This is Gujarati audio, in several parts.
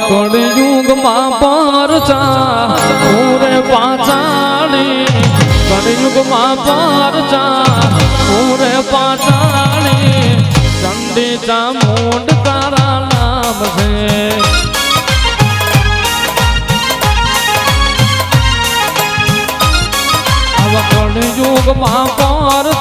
કળયુગમાં પરચા પૂરે પાચાણી કળયુગમાં પરચા પૂરે પાચાણી ચંડી ચામુંડ તારા નામ છે કળયુગમાં પર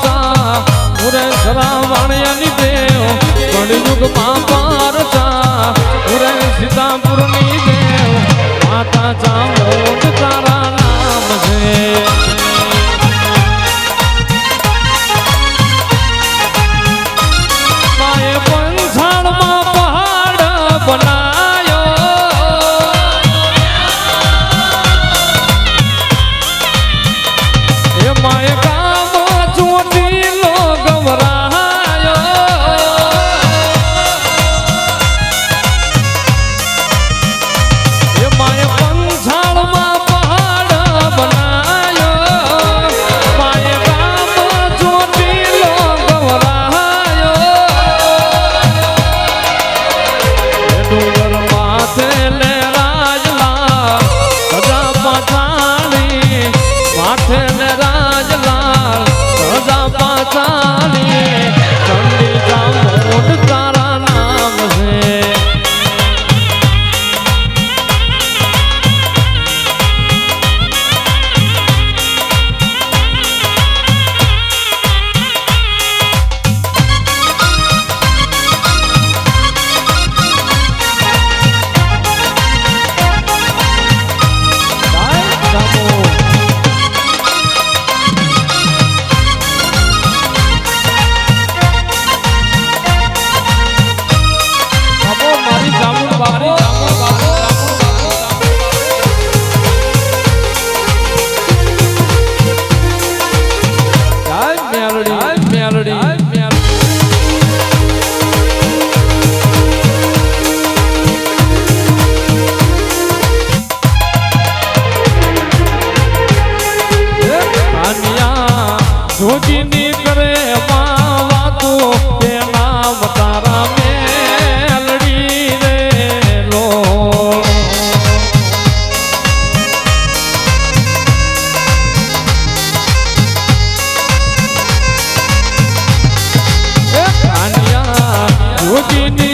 you Martini.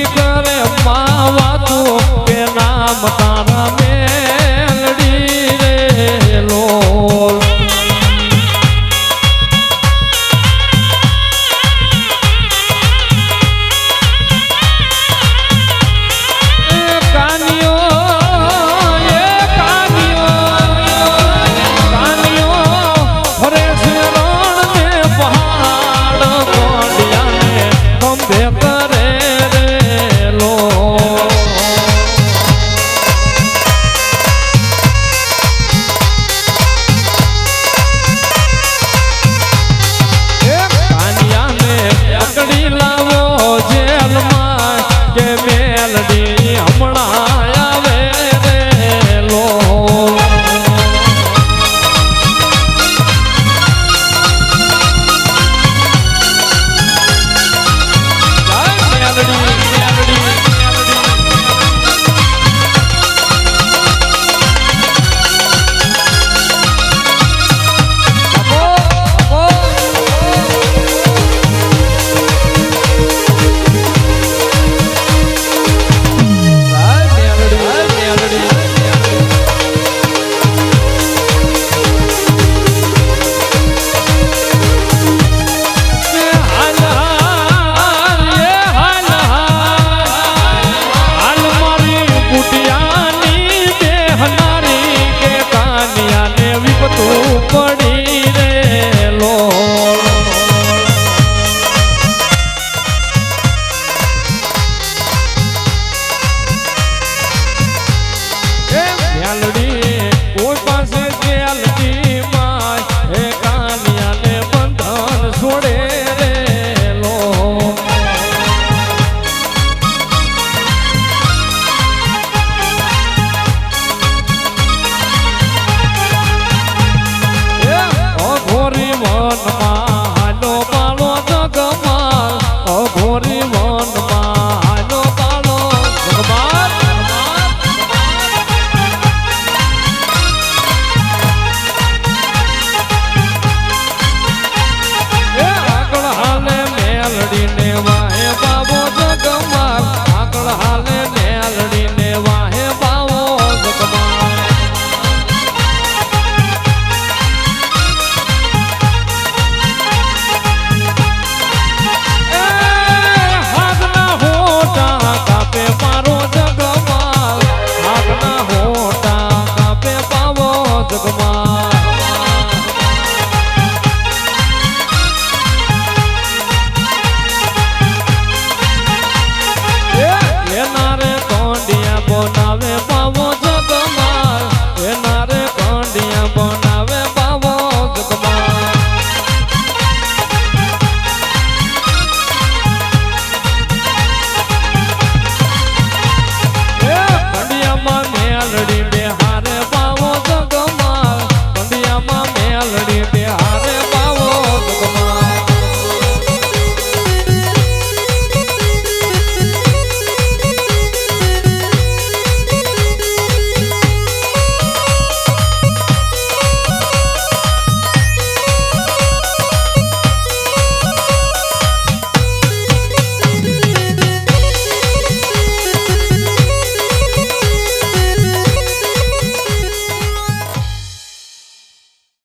আমার পড়ে মন মা Come on.